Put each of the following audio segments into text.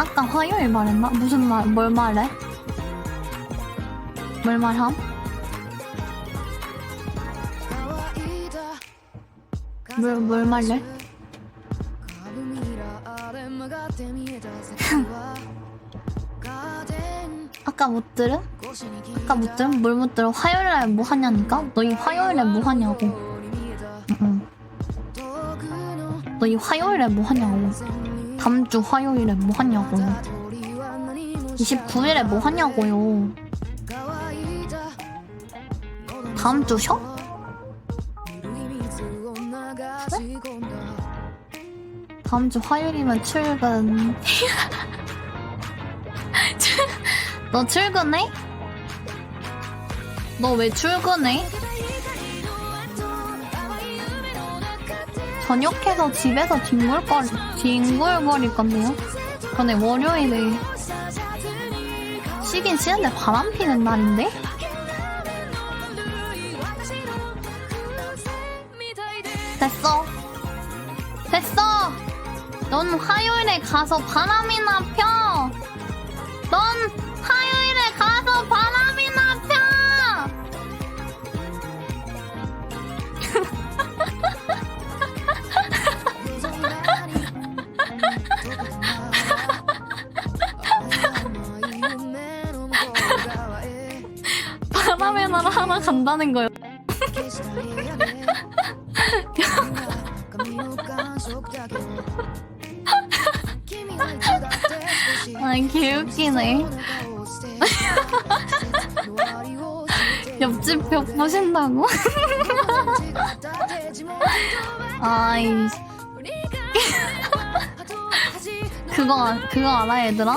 아까 화요일 말했나? 무슨 말, 뭘 말해? 뭘 말함? 뭘, 뭘 말래? 아까 못 들은? 아까 못 들은? 뭘못 들은? 화요일날 뭐 하냐니까? 너희 화요일에 뭐 하냐고. 응, 응. 너희 화요일에 뭐 하냐고. 다음 주 화요일에 뭐 하냐고. 29일에 뭐 하냐고요. 다음 주 쉬어? 다음 주 화요일이면 출근. 출- 너 출근해? 너 왜 출근해? 저녁해서 집에서 뒹굴거리, 뒹굴거릴 건데요? 근데 월요일에 쉬긴 쉬는데 바람 피는 날인데? 됐어. 됐어! 넌 화요일에 가서 바람이나 펴! 간다는 거요. 아, 개웃기네. 옆집 벽 보신다고? 아이, 그거, 알- 그거 알아, 얘들아?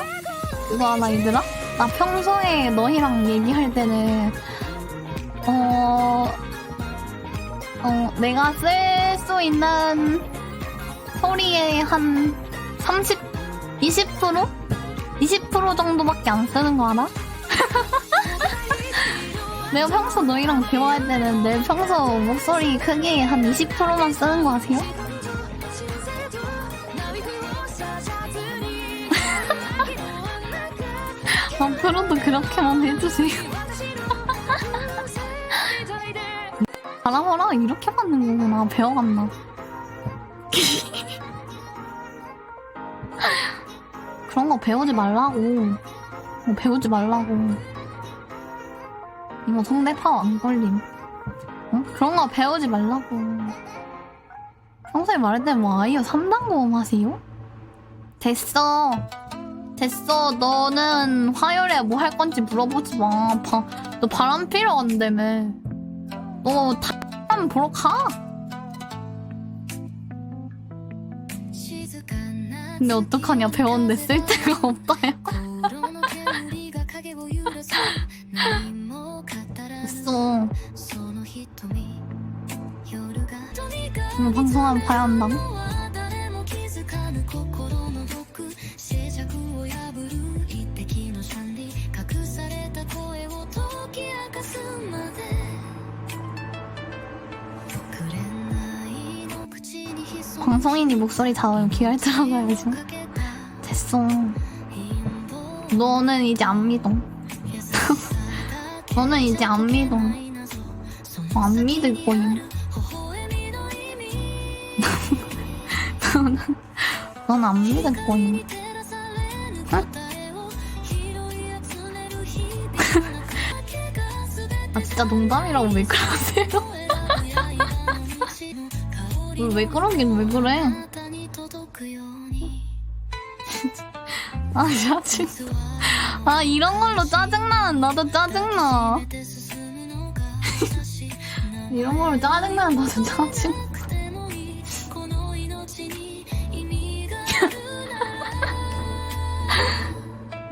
그거 알아, 얘들아? 나 평소에 너희랑 얘기할 때는, 어, 어, 내가 쓸 수 있는 소리의 한 30, 20%? 20% 정도밖에 안 쓰는 거 알아? 내가 평소 너희랑 대화할 때는 내 평소 목소리 크기 한 20%만 쓰는 거 아세요? 앞으로도 그렇게만 해주세요. 바라봐라? 이렇게 받는 거구나. 배워갔나 그런 거 배우지 말라고. 뭐 배우지 말라고. 이거 성대파워 안 걸림. 어? 그런 거 배우지 말라고. 평소에 말할 때 뭐 아이유 3단 고음 하세요? 됐어. 됐어. 너는 화요일에 뭐 할 건지 물어보지 마. 바, 너 바람 피러 간다며. 너타 면 보러 가. 근데 어떡하냐 배웠는데 쓸 데가 없다요. 됐어. 오늘 방송하면 봐야 한다 방송인이 목소리 작으면 귀할 들어가야지 됐어. 너는 이제 안 믿어. 너는 이제 안 믿어. 어, 안 믿을 거임. 너는 넌안 믿을 거임. 응? 아 진짜 농담이라고 왜 그러세요? 왜 그러긴 왜 그래? 아 짜증. 아 이런 걸로 짜증나는 나도 짜증나. 이런 걸로 짜증나는 나도 짜증.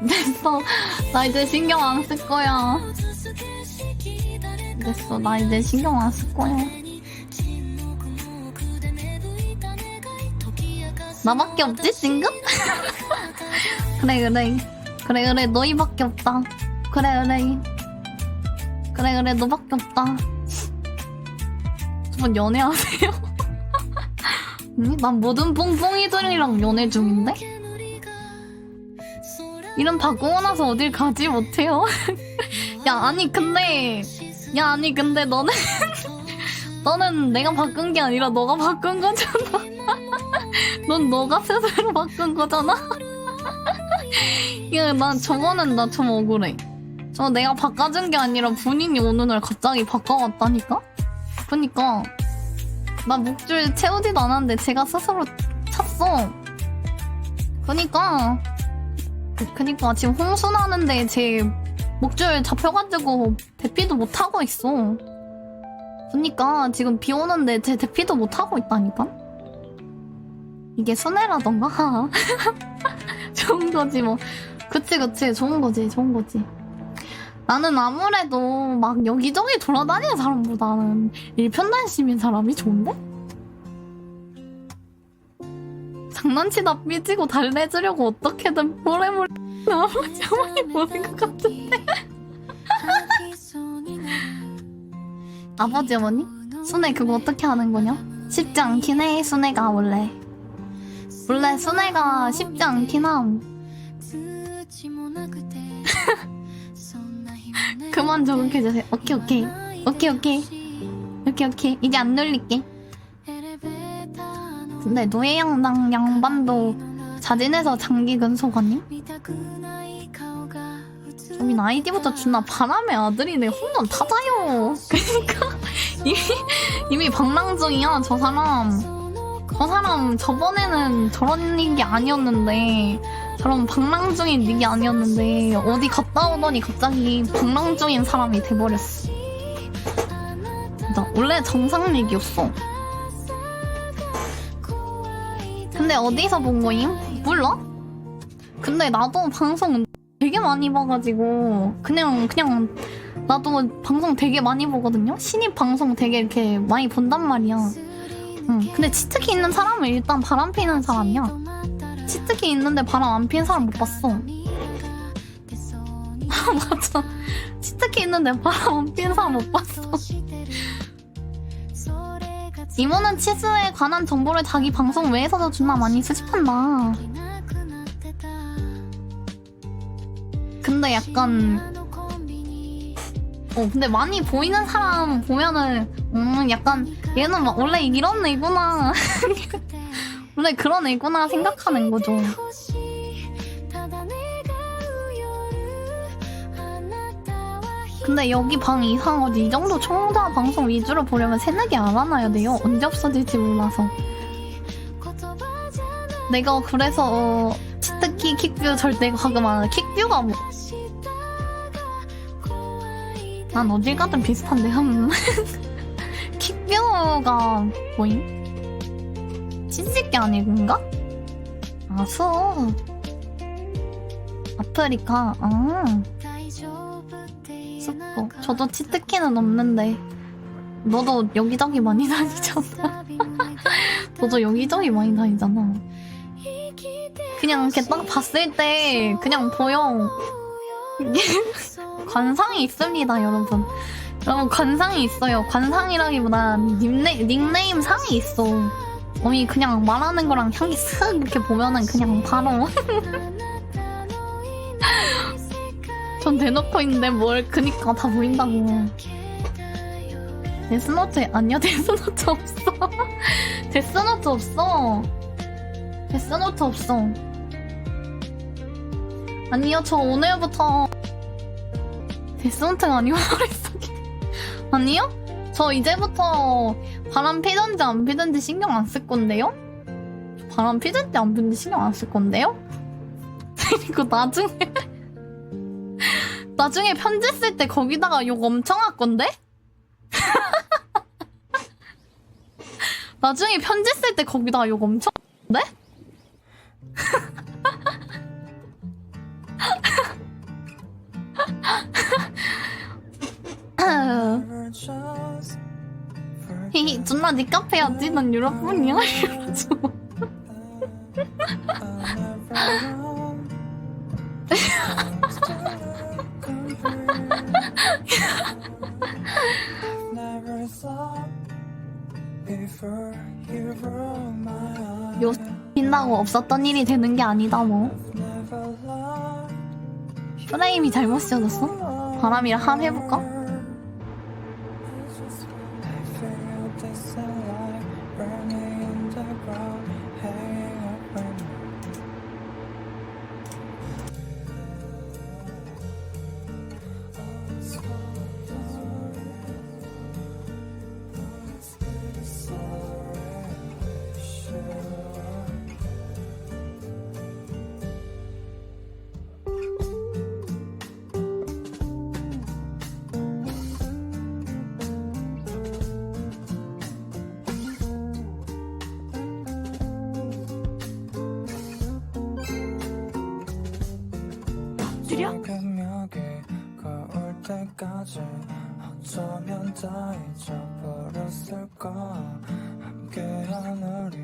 됐어. 나 이제 신경 안 쓸 거야. 됐어. 나 이제 신경 안 쓸 거야. 나밖에 없지 지금? 그래 그래 그래 그래 너희밖에 없다 그래 그래 그래 그래 너밖에 없다 저분 연애하세요? 응? 난 모든 뽕뽕이들이랑 연애 중인데? 이름 바꾸고 나서 어딜 가지 못해요? 야 아니 근데 야 아니 근데 너는 너는 내가 바꾼 게 아니라 너가 바꾼 거잖아. 넌 너가 스스로 바꾼 거잖아. 야, 난 저거는 나 좀 억울해. 저 내가 바꿔준 게 아니라 본인이 어느 날 갑자기 바꿔왔다니까? 그니까 나 목줄 채우지도 않았는데 제가 스스로 찼어. 그니까 그니까 지금 홍순하는데 제 목줄 잡혀가지고 대피도 못하고 있어. 그니까 지금 비 오는데 제 대피도 못하고 있다니까? 이게 순애라던가? 좋은 거지 뭐. 그치 그치 좋은 거지 좋은 거지. 나는 아무래도 막 여기저기 돌아다니는 사람보다는 일편단심인 사람이 좋은데? 장난치다 삐지고 달래주려고 어떻게든 모래모래 나머지 어머니 보는 것 같은데 아버지 어머니? 순애 그거 어떻게 하는 거냐? 쉽지 않긴 해 순애가 원래 원래 순애가 쉽지 않긴 함. 그만 저격해주세요. 오케이 오케이. 오케이 오케이. 오케이 오케이. 이제 안 놀릴게. 근데 노예양당 양반도 자진해서 장기 근속 아니? 저긴 아이디부터 존나 바람의 아들이네. 홈런 타자요. 그니까 이미 이미 방랑 중이야 저 사람 저 사람 저번에는 저런 일이 아니었는데 저런 방랑 중인 일이 아니었는데 어디 갔다 오더니 갑자기 방랑 중인 사람이 돼버렸어 나 원래 정상 얘기였어 근데 어디서 본 거임? 몰라? 근데 나도 방송 되게 많이 봐가지고 그냥 그냥 나도 방송 되게 많이 보거든요. 신입 방송 되게 이렇게 많이 본단 말이야. 응. 근데 치트키 있는 사람은 일단 바람 피는 사람이야. 치트키 있는데 바람 안 피는 사람 못 봤어. 아 맞아. 치트키 있는데 바람 안 피는 사람 못 봤어. 이모는 치즈에 관한 정보를 자기 방송 외에서도 존나 많이 수집한다. 근데 약간 어 근데 많이 보이는 사람 보면은 음 약간 얘는 막 원래 이런 애구나 원래 그런 애구나 생각하는 거죠. 근데 여기 방 이상하지 이 정도 총자 방송 위주로 보려면 새내기 알아놔야 돼요. 언제 없어질지 몰라서. 내가 그래서 어, 치트키 킥뷰 절대 가금 안 해. 킥뷰가 뭐? 난 어딜 가든 비슷한데 한 킥뷰가 뭐임? 치즈게 아니군가? 아 수어 아프리카. 아. 습고. 저도 치트키는 없는데. 너도 여기저기 많이 다니잖아. 너도 여기저기 많이 다니잖아. 그냥 이렇게 딱 봤을 때 그냥 보여. 관상이 있습니다 여러분 여러분 관상이 있어요. 관상이라기보다 닉네, 닉네임 상이 있어. 어이 그냥 말하는 거랑 향기 슥 이렇게 보면은 그냥 바로. 전 대놓고 있는데 뭘 그니까 다 보인다고. 데스노트 아니야 데스노트 없어. 데스노트 없어. 데스노트 없어. 아니요 저 오늘부터 데스노트가 아니고 머릿속에 아니요? 저 이제부터 바람 피든지 안 피든지 신경 안 쓸 건데요? 바람 피든지 안 피든지 신경 안 쓸 건데요? 그리고 나중에 나중에 편지 쓸 때 거기다가 욕 엄청 할 건데? 나중에 편지 쓸 때 거기다가 욕 엄청 할 건데? 히히 존나 니 카페였지? 난 유럽분이야 이러면서 요 빈다고 없었던 일이 되는 게 아니다 뭐 프레임이 잘못 씌워졌어? 바람이랑 한 해볼까? 때까지 어쩌면 다 잊어버렸을까. 함께한 우리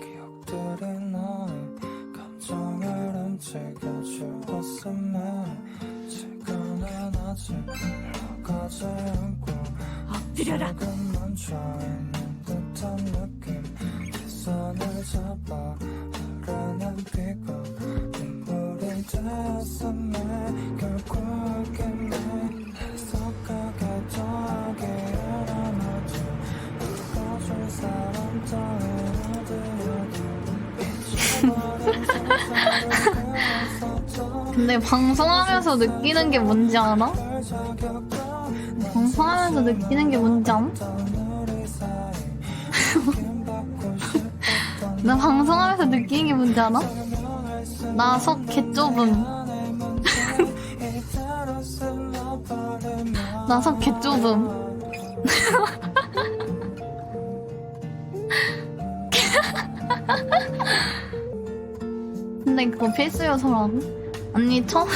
기억들이 너의 감정을 움직여 주었음에 지금은 아직 흘러가지 않고 느려라. 조금 멈춰있는 듯한 느낌. 내 손을 잡아 흐르는 피가 눈물이 되었음에 결국엔 내 근데 방송하면서 느끼는 게 뭔지 알아? 방송하면서 느끼는 게 뭔지 암? 나 방송하면서 느끼는 게 뭔지 알아? 나 속 개좁음. 나 속 개좁음. 그거 필수 요소라고? 언니 처음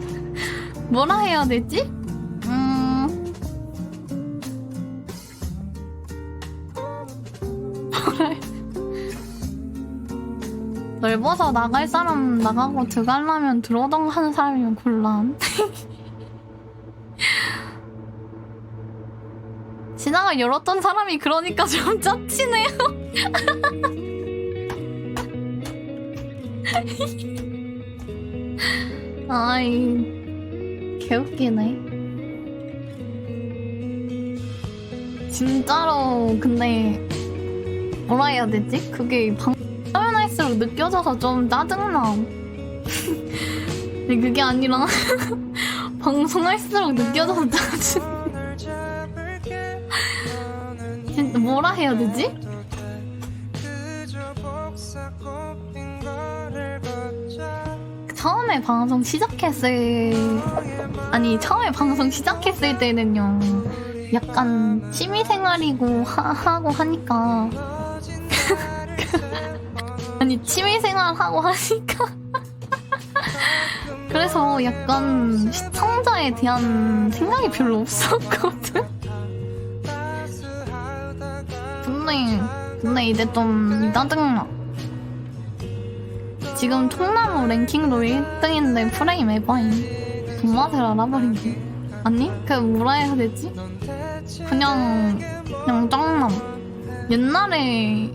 뭐라 해야 되지? 음 넓어서 나갈 사람 나가고 들어가려면 들어오던 하는 사람이면 곤란 지나가 열었던 사람이 그러니까 좀 짜치네요 아이 개웃기네 진짜로 근데 뭐라 해야 되지? 그게 방 하면 할수록 느껴져서 좀 짜증나 근데 그게 아니라 방송할수록 느껴져서 짜증 뭐라 해야 되지? 처음에 방송 시작했을 아니 처음에 방송 시작했을 때는요 약간 취미생활이고 하, 하고 하니까. 아니 취미생활 하고 하니까. 그래서 약간 시청자에 대한 생각이 별로 없었거든. 근데 근데 이제 좀 짜증나 지금 통나무 랭킹도 1등인데 프레임 에바임. 돈맛을 알아버린 게. 아니? 그 뭐라 해야 되지? 그냥 그냥 짱남. 옛날에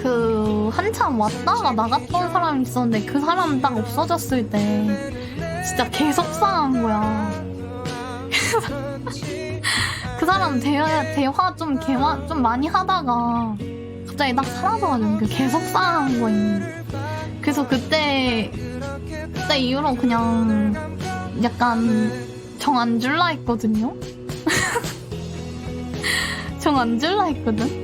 그 한참 왔다가 나갔던 사람이 있었는데 그 사람 딱 없어졌을 때 진짜 계속 상한 거야. 그 사람 대화, 대화 좀 개화 좀 많이 하다가 갑자기 딱 사라져가지고 그 계속 싸한 거임. 그래서 그때 그때 이후로 그냥 약간 정 안 줄라 했거든요. 정 안 줄라 했거든.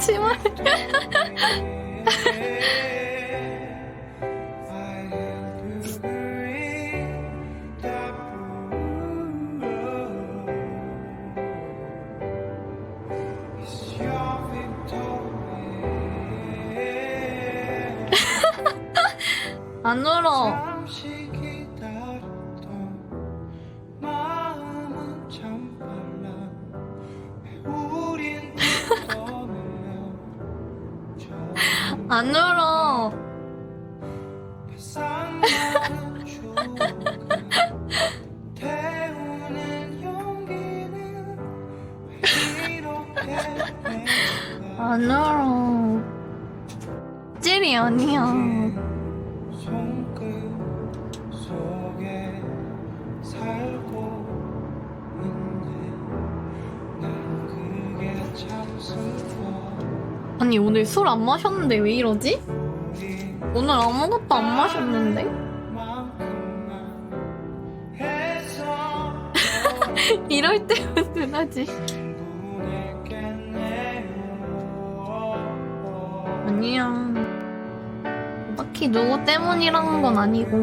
치마 아니 오늘 술 안 마셨는데 왜 이러지? 오늘 아무것도 안 마셨는데? 이럴 하지 충분했겠네요 아니야 딱히 누구 때문이라는 건 아니고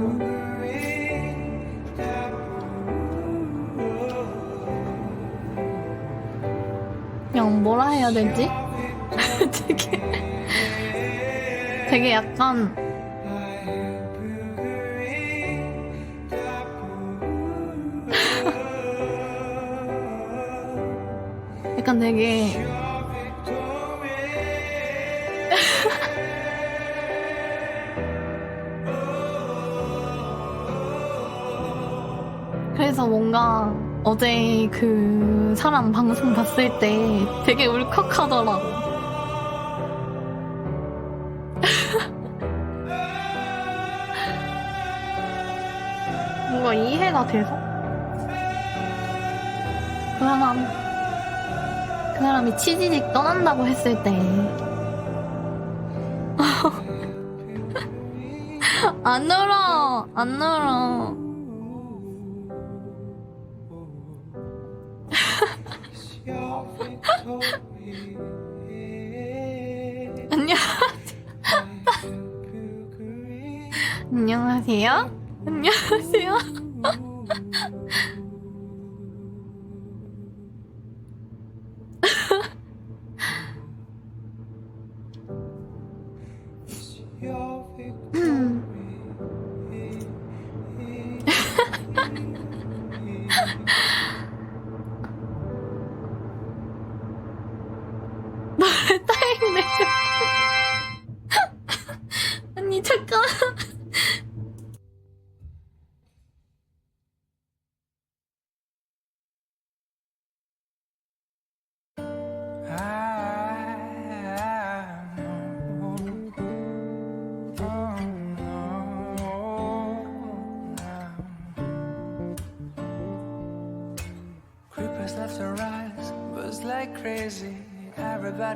그냥 뭐라 해야 되지? 되게 약간 약간 되게 그래서 뭔가 어제 그 사람 방송 봤을 때 되게 울컥하더라고. 이해가 돼서? 그 사람, 그 사람이 치지직 떠난다고 했을 때. 안 울어! 안 울어.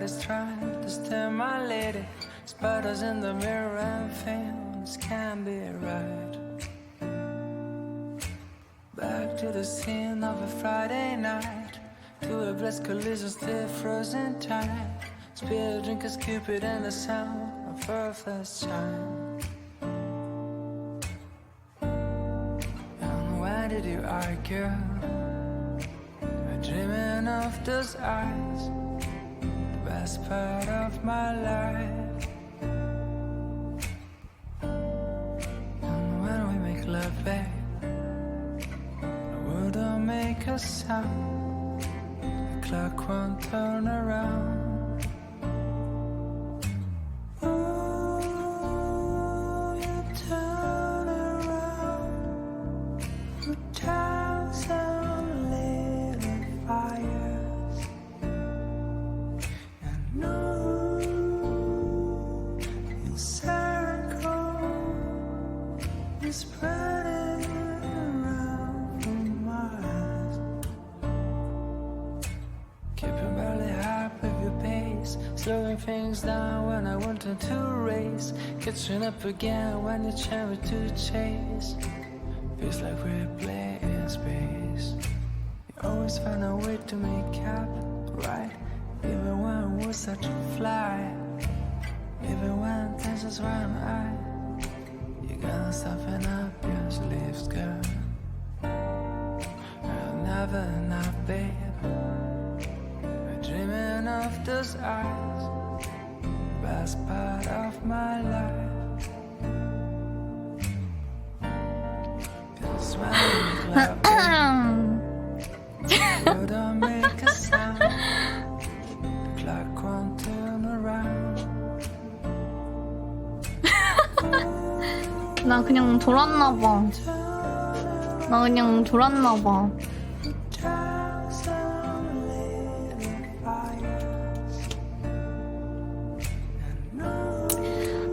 Everybody's trying to steal my lady. Spiders in the mirror and things can't be right. Back to the scene of a Friday night. To a blessed collision, still frozen tight. Spill drink as Cupid and the sound of her first chime. And why did you argue? Dreaming of those eyes, best part of my life. you spread it around keep your body up with your pace. Slowing things down when I wanted to race. Catching up again when you tried to chase. Feels like we're playing space. You always find a way to make up, right? Even when we're such a fly. Even when tensions run high. You gotta soften up your sleeves, girl. You're never enough, babe. Dreaming of those eyes. Best part of 나 그냥 졸았나 봐. 나 그냥 졸았나 봐. Just some little fires.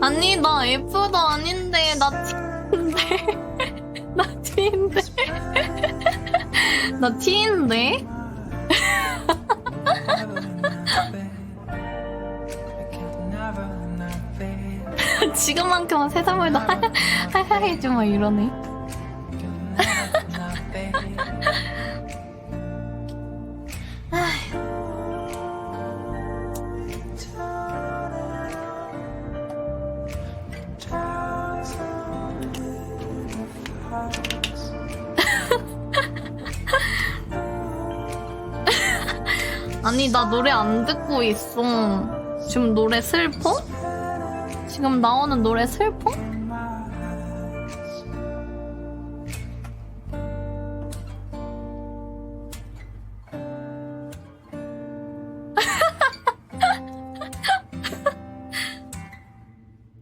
아니 나 F도 아닌데 나 T인데 나 T인데 나 T인데. 지금만큼은 세상을 다 하야해줘 막 이러네. 아니 나 노래 안 듣고 있어 지금 노래 슬퍼? 지금 나오는 노래 슬퍼?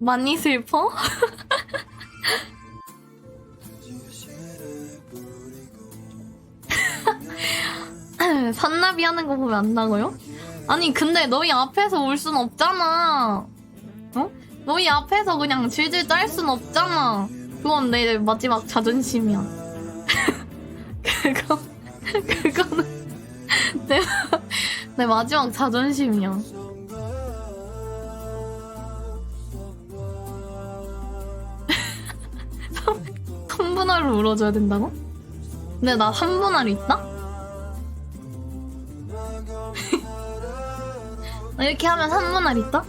많이 슬퍼? 산나비 하는 거 보면 안다고요? 아니 근데 너희 앞에서 울 순 없잖아 어? 너희 앞에서 그냥 질질 짤 순 없잖아 그건 내 마지막 자존심이야 그거 그거는 내, 내 마지막 자존심이야 삼분할로 울어줘야 된다고? 근데 나 3분할 있다? 이렇게 하면 3분 할 있다?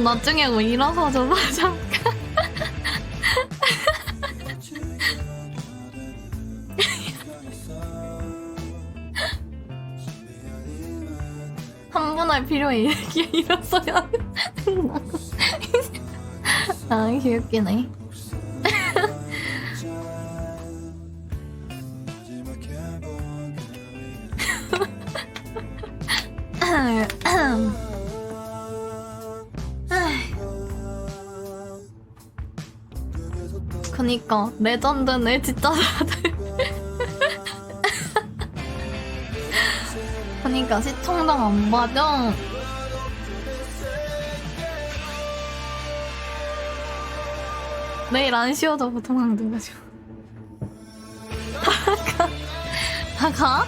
건 나중에 뭐 일어서 좀 잠깐. 한 분 할 필요해 이렇게 일어서야 된다고. 아 귀엽기네. 그니까 레전드네 진짜 다들 그니까 시청장 안 봐줘 내일 안 쉬어도 보통 항등가지고 다 가? 다 가?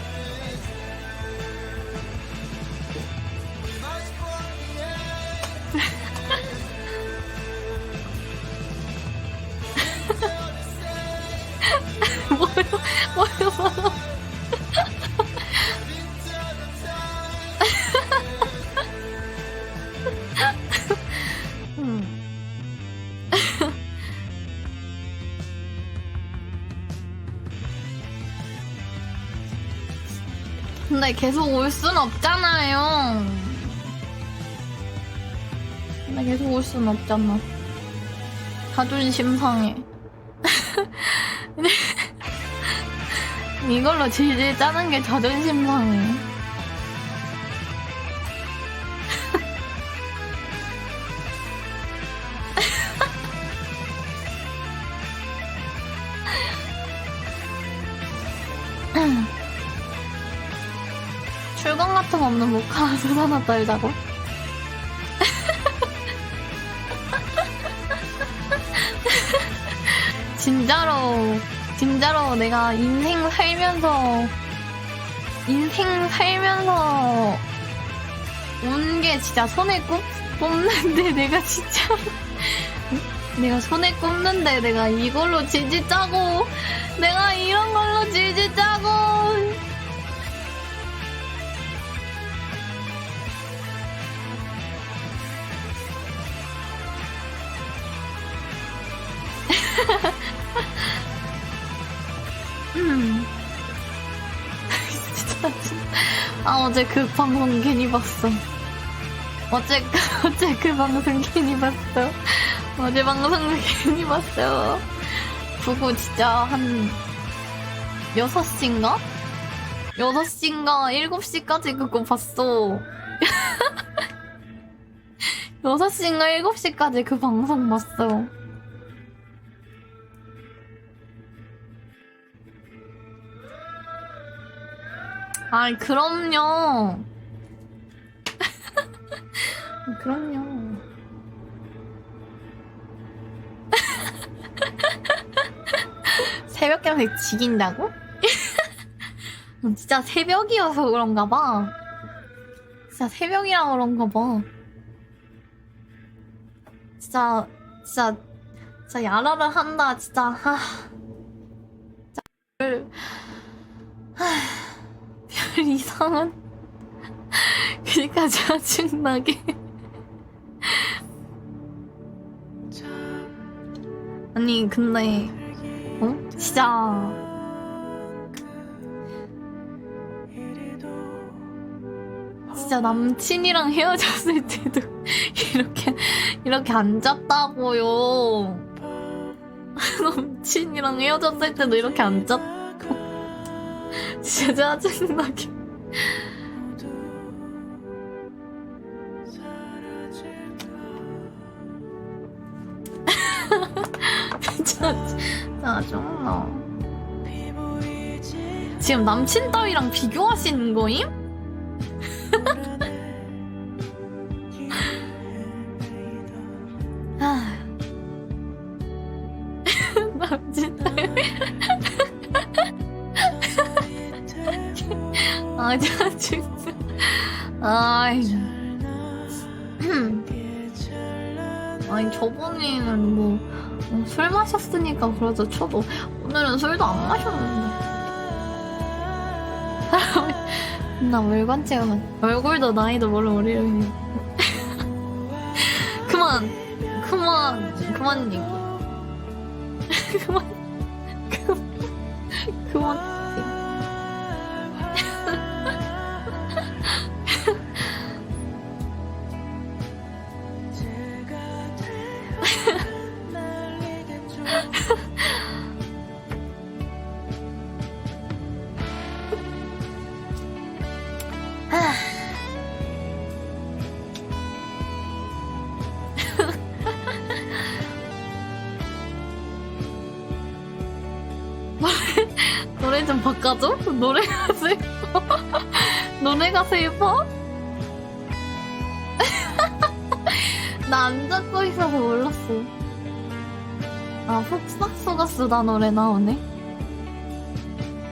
근데 계속 올 순 없잖아요. 근데 계속 올 순 없잖아. 자존심 상해. 이걸로 질질 짜는 게 자존심 상해. 모카 수산화 떨자고? 진짜로 진짜로 내가 인생 살면서 인생 살면서 온 게 진짜 손에 꼽, 꼽는데 내가 진짜 내가 손에 꼽는데 내가 이걸로 질질 짜고 내가 이런 걸로 질질 짜고 아 어제 그 방송 괜히 봤어. 어제 그- 어제 그 방송 괜히 봤어. 어제 방송도 괜히 봤어. 그거 진짜 한 6시인가? 6시인가 7시까지 그거 봤어. 6시인가 7시까지 그 방송 봤어. 아이, 그럼요. 그럼요. 새벽경에 지긴다고? 진짜 새벽이어서 그런가 봐. 진짜 새벽이라 그런가 봐. 진짜, 진짜, 진짜 야라를 한다, 진짜. 하. 별 이상한. 그니까 짜증나게. 아니, 근데, 어? 진짜. 진짜 남친이랑 헤어졌을 때도 이렇게, 이렇게 앉았다고요. 남친이랑 헤어졌을 때도 이렇게 앉았고. 진짜 짜증나게. 짜증나. 지금 남친 따위랑 비교하시는 거임? 아니, 저번에는 뭐, 어, 술 마셨으니까 그러죠. 저도 오늘은 술도 안 마셨는데. 나 월간 체험은 얼굴도 나이도 모르는 우리를 그만 그만 그만 얘기 그만 그만 그만 슬퍼? 노래가 슬퍼? 나 안 잡고 있어서 몰랐어. 아, 폭삭 속았수다 노래 나오네.